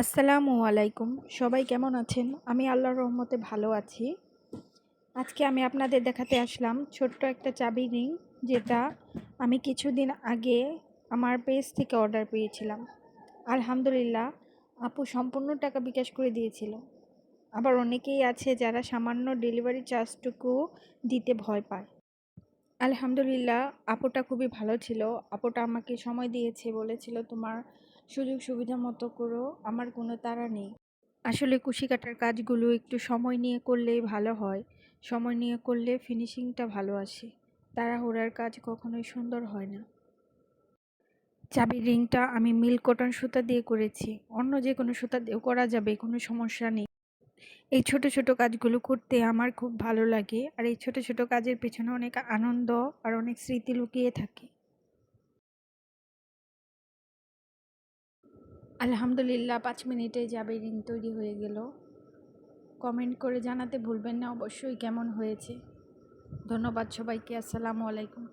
আসসালামু আলাইকুম। সবাই কেমন আছেন? আমি আল্লাহর রহমতে ভালো আছি। আজকে আমি আপনাদের দেখাতে আসলাম ছোট্ট একটা চাবি রিং, যেটা আমি কিছুদিন আগে আমার পেজ থেকে অর্ডার পেয়েছিলাম। আলহামদুলিল্লাহ, আপু সম্পূর্ণ টাকা বিকাশ করে দিয়েছিল। আবার অনেকেই আছে যারা সামান্য ডেলিভারি চার্জটুকু দিতে ভয় পায়। আলহামদুলিল্লাহ, আপুটা খুবই ভালো ছিল। আপুটা আমাকে সময় দিয়েছে, বলেছিল তোমার সুযোগ সুবিধা মতো করো আমার কোনো তাড়া নেই। আসলে কুশি কাটার কাজগুলো একটু সময় নিয়ে করলেই ভালো হয়। সময় নিয়ে করলে ফিনিশিংটা ভালো আসে। তাড়াহুড়ার কাজ কখনোই সুন্দর হয় না। চাবির রিংটা আমি মিল কটন সুতা দিয়ে করেছি। অন্য যে কোনো সুতা দিয়েও করা যাবে, কোনো সমস্যা নেই। এই ছোট ছোট কাজগুলো করতে আমার খুব ভালো লাগে। আর এই ছোট ছোট কাজের পেছনে অনেক আনন্দ আর অনেক স্মৃতি লুকিয়ে থাকে। আলহামদুলিল্লাহ, পাঁচ মিনিটে যাবে রিং তৈরি হয়ে গেল। কমেন্ট করে জানাতে ভুলবেন না, অবশ্যই কেমন হয়েছে। ধন্যবাদ সবাইকে, আসসালামু আলাইকুম।